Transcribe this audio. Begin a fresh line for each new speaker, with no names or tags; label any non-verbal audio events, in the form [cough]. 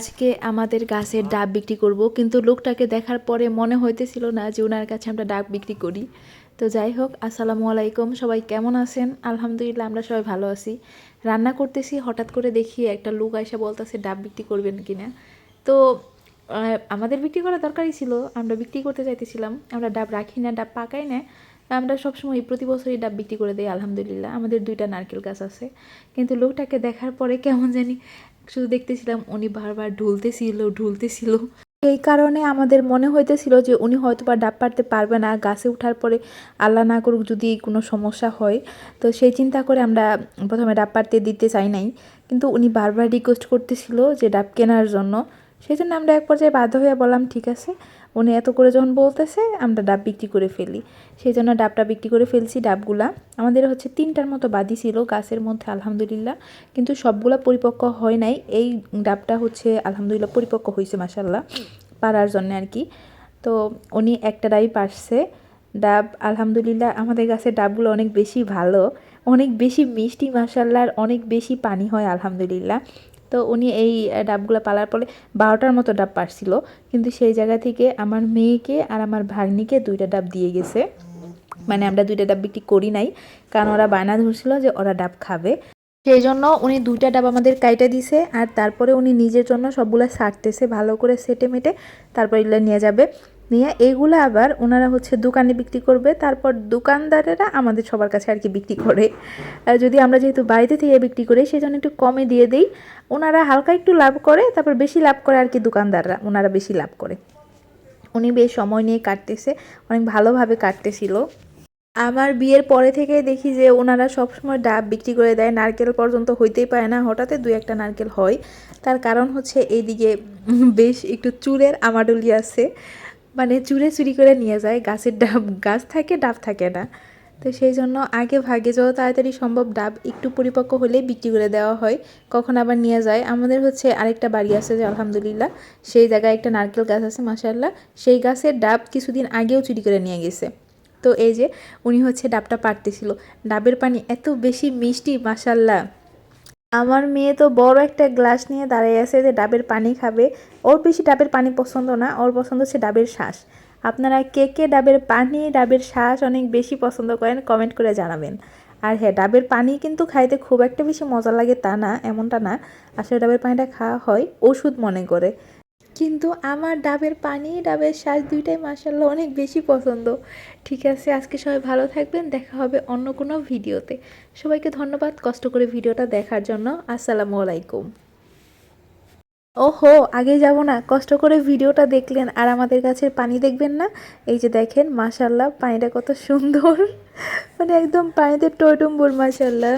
আজকে আমাদের গাছের ডাব বিক্রি করব, কিন্তু লোকটাকে দেখার পরে মনে হইতেছিল না যে ওনার কাছে আমরা ডাব বিক্রি করি। তো যাই হোক, আসসালামু আলাইকুম, সবাই কেমন আছেন? আলহামদুলিল্লাহ, আমরা সবাই ভালো আছি। রান্না করতেছি, হঠাৎ করে দেখি একটা লোক এসে বলতেছে, ডাব বিক্রি করবেন কিনা? তো আমাদের বিক্রি করা দরকারই ছিল, আমরা বিক্রি করতে চাইতেছিলাম আমরা ডাব রাখি না, ডাব পাকাই না, আমরা সবসময় প্রতি বছরই ডাব বিক্রি করে দিই, আলহামদুলিল্লাহ, আমাদের দুইটা নারকেল গাছ আছে। কিন্তু লোকটাকে দেখার পরে কেমন জানি শুধু দেখতেছিলাম উনি বারবার ঢুলতেছিল ঢুলতেছিল। এই কারণে আমাদের মনে হইতেছিল যে উনি হয়তো বা ডাব পারতে পারবে না, গাছে উঠার পরে আল্লাহ না করুক যদি কোনো সমস্যা হয়। তো সেই চিন্তা করে আমরা প্রথমে ডাব পারতে দিতে চাই নাই। কিন্তু উনি বারবার রিকোয়েস্ট করতেছিল যে ডাব কেনার জন্য। সেই জন্য আমরা এক পর্যায়ে বাধ্য হয়ে বললাম, ঠিক আছে। উনি এত করে যখন বলতেছে, আমরা ডাব বিক্রি করে ফেলি। সেই জন্য ডাবটা বিক্রি করে ফেলছি ডাবগুলা। আমাদের হচ্ছে তিনটার মতো বাদি ছিল গাছের মধ্যে, আলহামদুলিল্লাহ। কিন্তু সবগুলা পরিপক্ক হয় নাই। এই ডাবটা হচ্ছে আলহামদুলিল্লাহ পরিপক্ক হয়েছে মাসাল্লাহ পারার জন্য আর কি। তো উনি একটা ডাবই পারছে। ডাব, আলহামদুলিল্লাহ, আমাদের গাছের ডাবগুলো অনেক বেশি ভালো। অনেক বেশি মিষ্টি মাসাল্লাহ আর অনেক বেশি পানি হয়, আলহামদুলিল্লাহ। তো উনি এই ডাবগুলো পালার পরে বারোটার মতো ডাব পারছিল। কিন্তু সেই জায়গা থেকে আমার মেয়েকে আর আমার ভাগ্নিকে দুইটা ডাব দিয়ে গেছে। মানে আমরা দুইটা ডাব বিক্রি করি নাই, কারণ ওরা বায়না ধরছিল যে ওরা ডাব খাবে। সেই জন্য উনি দুইটা ডাব আমাদের কাইটা দিছে আর তারপরে উনি নিজের জন্য সবগুলো সারতেছে, ভালো করে সেটে মেটে তারপর এগুলো নিয়ে যাবে। নিয়ে এগুলো আবার ওনারা হচ্ছে দোকানে বিক্রি করবে, তারপর দোকানদারেরা আমাদের সবার কাছে আর কি বিক্রি করে। যদি আমরা যেহেতু বাড়িতে থেকে বিক্রি করি সেই জন্য একটু কমে দিয়ে দিই। ওনারা হালকা একটু লাভ করে, তারপর বেশি লাভ করে আর কি দোকানদাররা, ওনারা বেশি লাভ করে। উনি বেশ সময় নিয়ে কাটতেছে, অনেক ভালোভাবে কাটতেছিল। আমার বিয়ের পরে থেকে দেখি যে ওনারা সবসময় ডাব বিক্রি করে দেয়, নারকেল পর্যন্ত হইতেই পারে না হঠাৎ দুই একটা নারকেল হয়। তার কারণ হচ্ছে এইদিকে বেশ একটু চুরের আমাডুলি আছে। মানে চুরে চুরি করে নিয়ে যায়, গাছের ডাব, গাছ থাকে, ডাব থাকে না। তো সেই জন্য আগে ভাগে যত তাড়াতাড়ি সম্ভব ডাব একটু পরিপক্ক হলেই বিক্রি করে দেওয়া হয়, কখন আবার নিয়ে যায়। আমাদের হচ্ছে আরেকটা বাড়ি আছে যে, আলহামদুলিল্লাহ, সেই জায়গায় একটা নারকেল গাছ আছে মাসাল্লাহ সেই গাছের ডাব কিছুদিন আগেও চুরি করে নিয়ে গেছে। তো এই যে, উনি হচ্ছে ডাবটা পারতেছিল ডাবের পানি এত বেশি মিষ্টি মাসাল্লাহ আমার মেয়ে তো বড় একটা গ্লাস নিয়ে দাঁড়িয়ে আছে যে ডাবের পানি খাবে। ওর বেশি ডাবের পানি পছন্দ না, ওর পছন্দ হচ্ছে ডাবের শ্বাস আপনারা কে কে ডাবের পানি, ডাবের শ্বাস অনেক বেশি পছন্দ করেন কমেন্ট করে জানাবেন। আর হ্যাঁ ডাবের পানি কিন্তু খাইতে খুব একটা বেশি মজা লাগে তা না, এমনটা না। আসলে ডাবের পানিটা খাওয়া হয় ওষুধ মনে করে। কিন্তু আমার ডাবের পানি, ডাবের শ্বাস দুইটাই মাসাল্লাহ অনেক বেশি পছন্দ। ঠিক আছে, আজকে সবাই ভালো থাকবেন, দেখা হবে অন্য কোনো ভিডিওতে। সবাইকে ধন্যবাদ কষ্ট করে ভিডিওটা দেখার জন্য। আসসালামু আলাইকুম। ওহো, আগে যাব না, কষ্ট করে ভিডিওটা দেখলেন, আর আমাদের কাছে পানি দেখবেন না? এই যে দেখেন মাশাল্লাহ পানিটা কত সুন্দর। [laughs] মানে একদম পানিতে টইটুম্বুর মাশাল্লাহ